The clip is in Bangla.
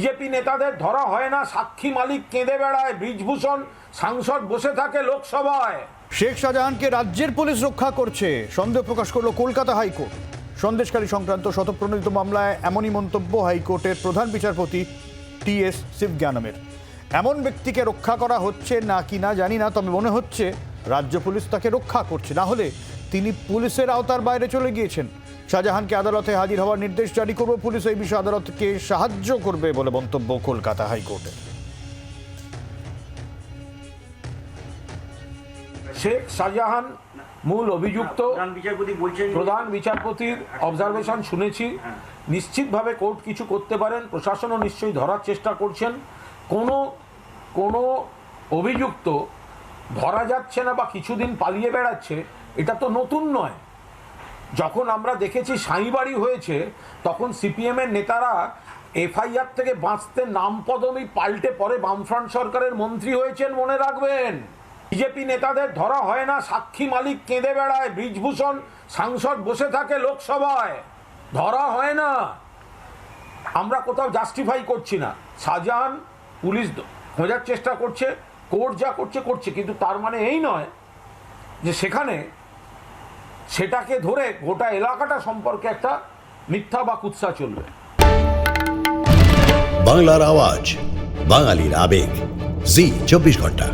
বিজেপি নেতাদের ধরা হয় না, সাক্ষী মালিক কেঁদে বেড়ায় ব্রিজভূষণ সাংসদ বসে থাকে লোকসভায়। শেখ শাহজাহানকে রাজ্যের পুলিশ রক্ষা করছে, সন্দেহ প্রকাশ করল কলকাতা হাইকোর্ট। সন্দেশকারী সংক্রান্ত শতপ্রণোদিত মামলায় এমনই মন্তব্য হাইকোর্টের প্রধান বিচারপতি টি এস শিবজ্ঞানমের। এমন ব্যক্তিকে রক্ষা করা হচ্ছে না কি না জানি না, তবে মনে হচ্ছে রাজ্য পুলিশ তাকে রক্ষা করছে। না হলে তিনি পুলিশের আওতার বাইরে চলে গিয়েছেন। শাহজাহানকে আদালতে হাজির হওয়ার নির্দেশ জারি করবে পুলিশ। এই বিষয়ে আদালতকে সাহায্য করবে বলে মন্তব্য কলকাতা হাইকোর্টে। শেখ শাহজাহান মূল অভিযুক্ত প্রধান বিচারপতির অবজারভেশন শুনেছি। নিশ্চিতভাবে কোর্ট কিছু করতে পারেন প্রশাসনও নিশ্চয়ই ধরার চেষ্টা করছেন। কোনো কোনো অভিযুক্ত ধরা যাচ্ছে না বা কিছুদিন পালিয়ে বেড়াচ্ছে, এটা তো নতুন নয়। যখন আমরা দেখেছি সাঁইবাড়ি হয়েছে, তখন সিপিএমের নেতারা এফআইআর থেকে বাঁচতে নাম পদবি পাল্টে পরে বামফ্রন্ট সরকারের মন্ত্রী হয়েছেন মনে রাখবেন। বিজেপি নেতাদের ধরা হয় না, সাক্ষী মালিক কেঁদে বেড়ায় ব্রিজভূষণ সাংসদ বসে থাকে লোকসভায়। ধরা হয় না। আমরা কোথাও জাস্টিফাই করছি না। শাহজাহান পুলিশ খোঁজার চেষ্টা করছে কোর্ট যা করছে করছে। কিন্তু তার মানে এই নয় যে সেখানে সেটাকে ধরে গোটা এলাকাটা সম্পর্কে একটা মিথ্যা বা কুৎসা চলবে। বাংলার আওয়াজ, বাঙালির আবেগ। জি, চব্বিশ ঘণ্টা।